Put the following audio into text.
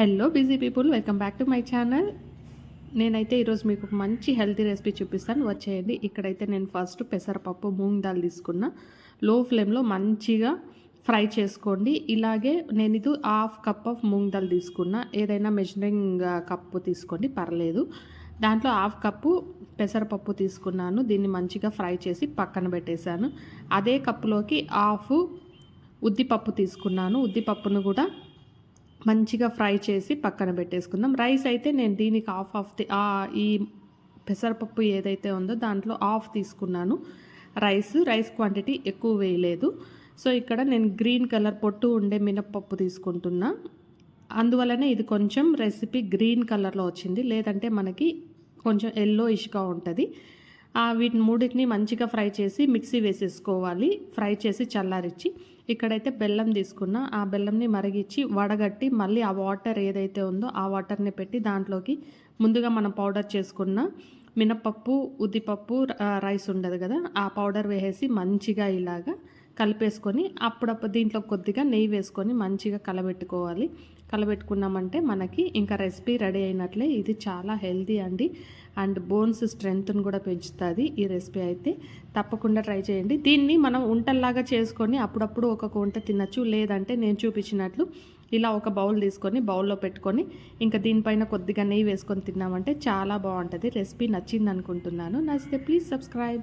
Hello busy people welcome back to my channel నేనైతే ఈరోజు మీకు మంచి హెల్తీ రెసిపీ చూపిస్తాను. వచ్చేయండి. ఇక్కడైతే నేను ఫస్ట్ పెసరపప్పు మూంగ్ దాల్ తీసుకున్న. లో ఫ్లేమ్లో మంచిగా ఫ్రై చేసుకోండి. ఇలాగే నేను ఇది half cup of moong dal తీసుకున్నా. ఏదైనా మెజరింగ్ కప్పు తీసుకోండి. పర్లేదు. దాంట్లో హాఫ్ కప్పు పెసరపప్పు తీసుకున్నాను. దీన్ని మంచిగా ఫ్రై చేసి పక్కన పెట్టేశాను. అదే కప్పులోకి హాఫ్ ఉద్దిపప్పు తీసుకున్నాను. ఉద్దిపప్పును కూడా మంచిగా ఫ్రై చేసి పక్కన పెట్టేసుకుందాం. రైస్ అయితే నేను దీనికి హాఫ్ ఆఫ్ ఈ పెసరపప్పు ఏదైతే ఉందో దాంట్లో హాఫ్ తీసుకున్నాను. రైస్ రైస్ క్వాంటిటీ ఎక్కువ వేయలేదు. సో ఇక్కడ నేను గ్రీన్ కలర్ పొట్టు ఉండే మినప్పప్పు తీసుకుంటున్నా. అందువలనే ఇది కొంచెం రెసిపీ గ్రీన్ కలర్లో వచ్చింది. లేదంటే మనకి కొంచెం ఎల్లో ఇష్గా ఉంటుంది. వీటిని మూడింటిని మంచిగా ఫ్రై చేసి మిక్సీ వేసేసుకోవాలి. ఫ్రై చేసి చల్లారిచ్చి ఇక్కడైతే బెల్లం తీసుకున్న ఆ బెల్లంని మరిగించి వడగట్టి మళ్ళీ ఆ వాటర్ ఏదైతే ఉందో ఆ వాటర్ని పెట్టి దాంట్లోకి ముందుగా మనం పౌడర్ చేసుకున్న మినపప్పు ఉద్దిపప్పు రైస్ ఉండదు కదా ఆ పౌడర్ వేసేసి మంచిగా ఇలాగా కలిపేసుకొని అప్పుడప్పుడు దీంట్లో కొద్దిగా నెయ్యి వేసుకొని మంచిగా కలబెట్టుకోవాలి. కలబెట్టుకున్నామంటే మనకి ఇంకా రెసిపీ రెడీ అయినట్లే. ఇది చాలా హెల్తీ అండి. అండ్ బోన్స్ స్ట్రెంగ్త్ను కూడా పెంచుతుంది ఈ రెసిపీ అయితే. తప్పకుండా ట్రై చేయండి. దీన్ని మనం ఉంటల్లాగా చేసుకొని అప్పుడప్పుడు ఒక వంట తినచ్చు. లేదంటే నేను చూపించినట్లు ఇలా ఒక బౌల్ తీసుకొని బౌల్లో పెట్టుకొని ఇంకా దీనిపైన కొద్దిగా నెయ్యి వేసుకొని తిన్నామంటే చాలా బాగుంటుంది. రెసిపీ నచ్చింది అనుకుంటున్నాను నచ్చితే ప్లీజ్ సబ్స్క్రైబ్.